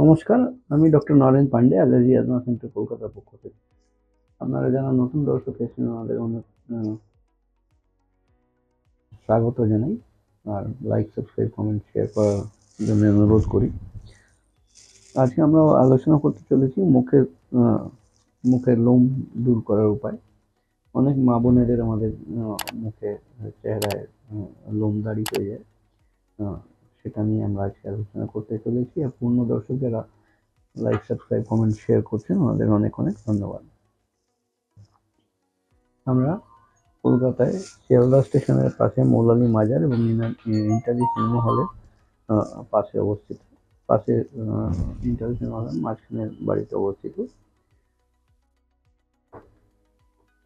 নমস্কার, আমি doctor Naren Pandey, allergy asthma centre কলকাতার পক্ষ থেকে। আপনারা যারা নতুন দর্শক এসেছেন, আমাদের অনেক স্বাগত জানাই। আর লাইক সাবস্ক্রাইব কমেন্ট শেয়ার করার জন্য অনুরোধ করি। আজকে আমরা আলোচনা করতে চলেছি মুখের মুখের লোম দূর করার উপায়। অনেক মা বোনেদের আমাদের মুখে চেহারায় লোম দাড়ি হয়ে যায়। সেটা নিয়ে আমরা আজকে আলোচনা করতে চলেছি। আর পূর্ণ দর্শক যারা লাইক সাবস্ক্রাইব কমেন্ট শেয়ার করছেন। ওনাদের অনেক অনেক ধন্যবাদ। আমরা কলকাতায় শিয়ালদা স্টেশনের পাশে মৌলালী মাজার এবং ইন্টারজি সিনেমা হলের পাশে অবস্থিত। পাশে ইন্টারজি সিনেমা হলের মাঝখানের বাড়িতে অবস্থিত।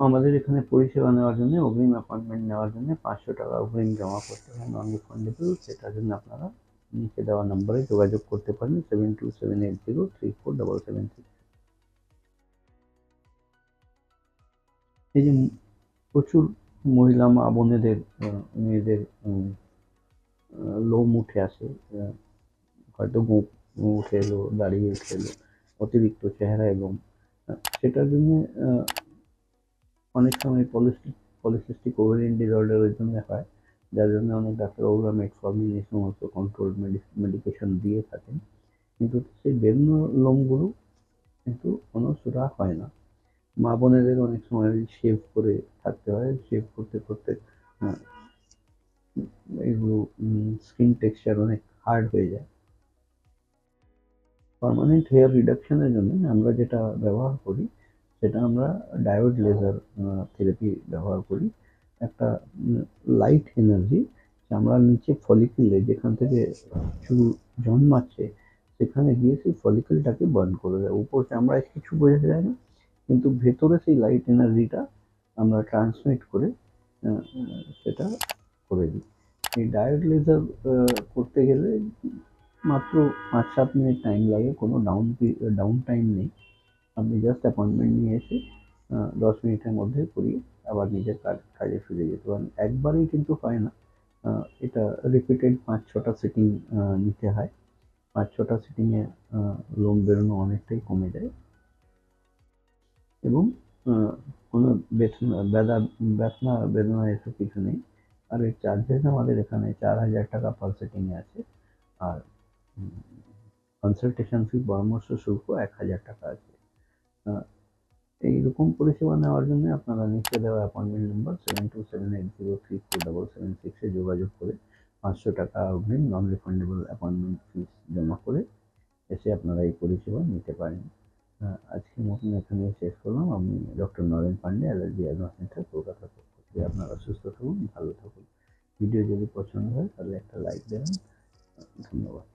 আমাদের এখানে পরিষেবা নেওয়ার জন্য, অগ্রিম অ্যাপয়েন্টমেন্ট নেওয়ার জন্য পাঁচশো টাকা অগ্রিম জমা করতে হয় নন রিফান্ডেবল সেটার জন্য আপনারা নিচে দেওয়া নম্বরে যোগাযোগ করতে পারেন seven two seven eight zero three four double seven six এই যে প্রচুর মহিলা মা বোনেদের মেয়েদের লোম উঠে আসে হয়তো গোপ উঠে এলো দাঁড়িয়ে উঠে এলো, অতিরিক্ত চেহারা এবং সেটার জন্য অনেক সময় পলিস্টিক পলিসিস্টিক ওভারিয়ান ডিসঅর্ডারের জন্য হয়, যার জন্য অনেক ডাক্তার ডাক্তারবাবুরা মেটফর্মিন এই সমস্ত কন্ট্রোল মেডিকেশন দিয়ে থাকেন। কিন্তু সেই বেরোনো লোমগুলো কিন্তু কোনো সুরা হয় না। মা বোনেদের অনেক সময় শেভ করে থাকতে হয় শেভ করতে করতে এগুলো স্কিন টেক্সচার অনেক হার্ড হয়ে যায়। পার্মানেন্ট হেয়ার রিডাকশনের জন্য আমরা যেটা ব্যবহার করি সেটা আমরা ডায়োড লেজার থেরাপি ব্যবহার করি। একটা লাইট এনার্জি চামড়ার নিচে ফলিকুলে যেখান থেকে চুল জন্মাচ্ছে, সেখানে গিয়ে সেই ফলিকুলটাকে বার্ন করে দেয়। উপর চামড়ায় কিছু বোঝা যায় না, কিন্তু ভেতরে সেই লাইট এনার্জিটা আমরা ট্রান্সমিট করে সেটা করে দিই। এই ডায়োড লেজার করতে গেলে মাত্র পাঁচ সাত মিনিট টাইম লাগে, কোনো ডাউন ডাউন টাইম নেই। আপনি জাস্ট অ্যাপয়েন্টমেন্ট নিয়ে এসে দশ মিনিটের মধ্যে করিয়ে আবার নিজের কাজ, কাজে ফিরে যেতে পারেন। একবারেই কিন্তু হয় না। এটা রিপিটেড পাঁচ ছটা সিটিং নিতে হয়। পাঁচ ছটা সিটিংয়ে লোম বেরোনো অনেকটাই কমে যায়। এবং কোনো বেদনা ব্যথা ব্যথা বেদনা এসব কিছু নেই। আর এর চার্জেস আমাদের এখানে চার হাজার টাকা পার সিটিংয়ে আছে। আর কনসালটেশন ফি পরামর্শ শুল্ক এক হাজার টাকা আছে। এইরকম পরিষেবা নেওয়ার জন্য আপনারা নিচে দেওয়া appointment number seven two seven eight zero three four double seven সিক্সে যোগাযোগ করে পাঁচশো টাকা অগ্রিম নন রিফান্ডেবল অ্যাপয়েন্টমেন্ট ফিস জমা করে এসে আপনারা এই পরিষেবা নিতে পারেন। আজকে মতন এখানে শেষ করলাম। আমি doctor Naren Pandey allergy advance centre Kolkata পক্ষ থেকে আপনারা সুস্থ থাকুন, ভালো থাকুন। ভিডিও যদি পছন্দ হয় তাহলে একটা লাইক দেবেন। ধন্যবাদ।